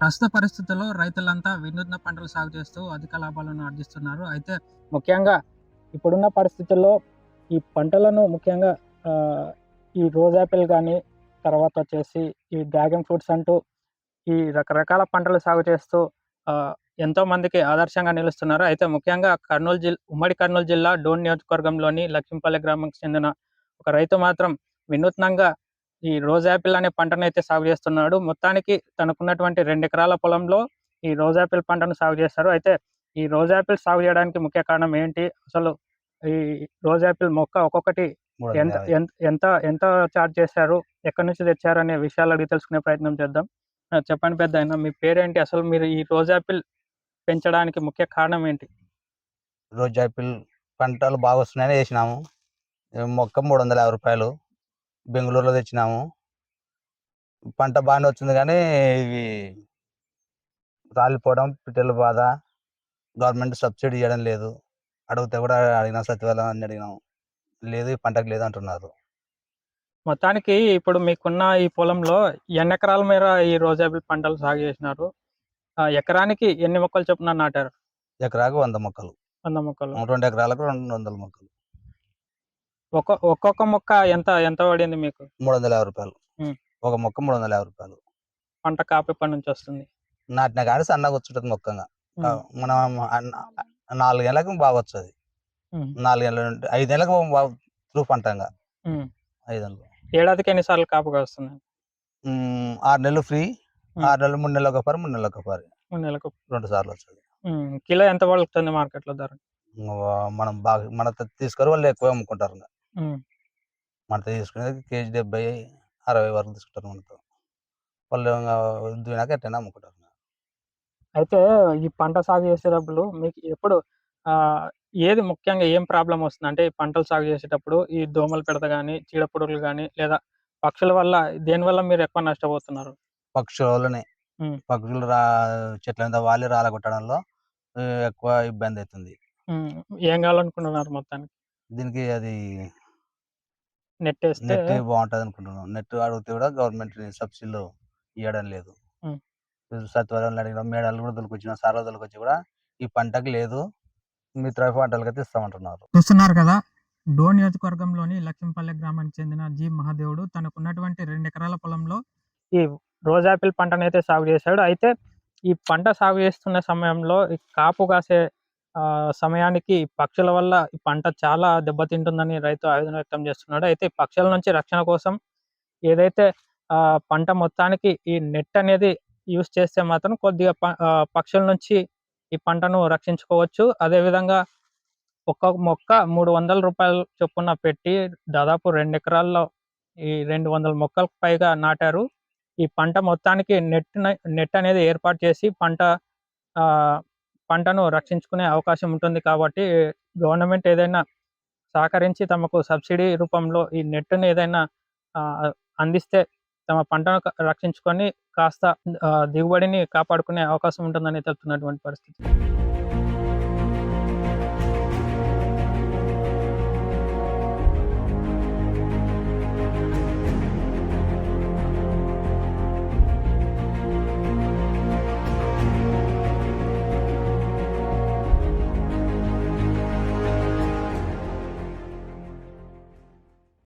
ప్రస్తుత పరిస్థితుల్లో రైతులంతా వినూత్న పంటలు సాగు చేస్తూ అధిక లాభాలను ఆర్జిస్తున్నారు. అయితే ముఖ్యంగా ఇప్పుడున్న పరిస్థితుల్లో ఈ పంటలను ముఖ్యంగా ఈ రోజ్ యాపిల్ కానీ తర్వాత వచ్చేసి ఈ డ్రాగన్ ఫ్రూట్స్ అంటూ ఈ రకరకాల పంటలు సాగు చేస్తూ ఎంతో మందికి ఆదర్శంగా నిలుస్తున్నారు. అయితే ముఖ్యంగా కర్నూలు జిల్లా ఉమ్మడి కర్నూలు జిల్లా డోన్ నియోజకవర్గంలోని లక్ష్మీపల్లి గ్రామంకి చెందిన ఒక రైతు మాత్రం వినూత్నంగా ఈ రోజ్ యాపిల్ అనే పంటను అయితే సాగు చేస్తున్నాడు. మొత్తానికి తనకున్నటువంటి రెండు ఎకరాల పొలంలో ఈ రోజ్ యాపిల్ పంటను సాగు చేస్తారు. అయితే ఈ రోజ్ యాపిల్ సాగు చేయడానికి ముఖ్య కారణం ఏంటి? అసలు ఈ రోజ్ యాపిల్ మొక్క ఒక్కొక్కటి ఎంత. ఎంత ఎంత చార్జ్ చేశారు? ఎక్కడి నుంచి తెచ్చారు? అనే విషయాలు అడిగి తెలుసుకునే ప్రయత్నం చేద్దాం. చెప్పండి పెద్ద ఆయన మీ పేరేంటి? అసలు మీరు ఈ రోజ్ యాపిల్ పెంచడానికి ముఖ్య కారణం ఏంటి? రోజు యాపిల్ పంటలు బాగా వస్తున్నాయని వేసినాము మొక్క మూడు వందల యాభై రూపాయలు. బెంగళూరులో తెచ్చినాము. పంట బాగానే వచ్చింది కానీ ఇవి రాలిపోవడం పిట్టల బాధ గవర్నమెంట్ సబ్సిడీ ఇవ్వడం లేదు. అడిగితే కూడా అడిగిన సచివాలయం అని అడిగినాము లేదు ఈ పంటకు లేదు అంటున్నారు. మొత్తానికి ఇప్పుడు మీకున్న ఈ పొలంలో ఎన్ని ఎకరాల మేర ఈ రోజ్ యాపిల్ పంటలు సాగు చేసినారు? ఎకరానికి ఎన్ని మొక్కలు చొప్పున నాటారు? ఎకరాకు వంద మొక్కలు. వంద మొక్కలు. రెండు ఎకరాలకు రెండు వందల మొక్కలు. ఒక్క ఒక్కొక్క మొక్క ఎంత ఎంత పడింది మీకు? మూడు వందల యాభై రూపాయలు. ఉం. ఒక మొక్క మూడు వందల యాభై రూపాయలు. పంట కాపు ఎప్పటి నుంచి వస్తుంది. నాటిన కానీ సన్నగా వచ్చుంటుంది మొక్కంగా. మనం అన్- నాలుగేళ్ళకి బాగా వస్తుంది ఉమ్, నాలుగేళ్ళ నుండి ఐదేళ్ళకి బాగా ప్రూఫ్ అంటాంగా. ఉమ్. ఐదేళ్ళు ఏడాదికి ఎన్నిసార్లు కాపుగా వస్తుంది ఉమ్, ఆరు నెలలు ఫ్రీ. ఆరు నెలలు మూడు నెలలు ఒకసారి మూడు నెలలు ఒకసారి. మూడు నెలలకు రెండు సార్లు వస్తుంది ఉమ్, కిలో ఎంత పలుకుతుంది మార్కెట్లో ధర? ఇంక వా- మనం బాగా మన తీసుకొని వాళ్ళు ఎక్కువ అమ్ముకుంటారు ఇంకా ఉమ్, మనతో తీసుకునేది కేజీ డెబ్బై అరవై వరకు తీసుకుంటారు మనతో. వాళ్ళు ఇంకా ఎట్టైనా అమ్ముకుంటారు. అయితే ఈ పంట సాగు చేసేటప్పుడు మీకు ఎప్పుడు ఆ, ఏది ముఖ్యంగా ఏం ప్రాబ్లం వస్తుంది? అంటే ఈ పంటలు సాగు చేసేటప్పుడు ఈ దోమలు పెడత కానీ చీడపురుగులు కానీ లేదా పక్షుల వల్ల దేని వల్ల మీరు ఎక్కువ నష్టపోతున్నారు? పక్షుల వల్లనే. ఉమ్. పక్షులు రా చెట్ల మీద వాలి రాలగొట్టడంలో ఆ, ఎక్కువ ఇబ్బంది అవుతుంది. ఉమ్, ఏం కావాలనుకుంటున్నారు మొత్తానికి? దీనికి అది నెట్ వేస్తే నెట్ బాగుంటది అనుకుంటున్నాం నెట్ అడిగితే కూడా గవర్నమెంట్ సబ్సిడీలు ఇవ్వడం లేదు. సత్వరాలు అడిగిన మేడాలు కూడా దొరికొచ్చిన సార్లు దొరికొచ్చి కూడా ఈ పంటకి లేదు. మిత్ర పంటలకి అయితే ఇస్తామంటున్నారు. చూస్తున్నారు కదా డో నియోజకవర్గంలోని లక్ష్మీపల్లె గ్రామానికి చెందిన జి మహాదేవుడు తనకున్నటువంటి రెండు ఎకరాల పొలంలో ఈ రోజ్ యాపిల్ పంటను అయితే సాగు చేశాడు. అయితే ఈ పంట సాగు చేస్తున్న సమయంలో ఈ కాపు కాసే సమయానికి పక్షుల వల్ల ఈ పంట చాలా దెబ్బతింటుందని రైతు ఆవేదన వ్యక్తం చేస్తున్నాడు. అయితే పక్షుల నుంచి రక్షణ కోసం ఏదైతే ఆ, పంట మొత్తానికి ఈ నెట్ అనేది యూస్ చేస్తే మాత్రం కొద్దిగా పక్షుల నుంచి ఈ పంటను రక్షించుకోవచ్చు. అదేవిధంగా ఒక్క మొక్క మూడు వందల రూపాయలు చొప్పున పెట్టి దాదాపు రెండు ఎకరాల్లో ఈ రెండు వందల మొక్కలకు పైగా నాటారు. ఈ పంట మొత్తానికి నెట్ నెట్ అనేది ఏర్పాటు చేసి పంట ఆ, పంటను రక్షించుకునే అవకాశం ఉంటుంది కాబట్టి గవర్నమెంట్ ఏదైనా సహకరించి తమకు సబ్సిడీ రూపంలో ఈ నెట్ను ఏదైనా ఆ, అందిస్తే తమ పంటను రక్షించుకొని కాస్త దిగుబడిని కాపాడుకునే అవకాశం ఉంటుందని తెలుపుతున్నటువంటి పరిస్థితి.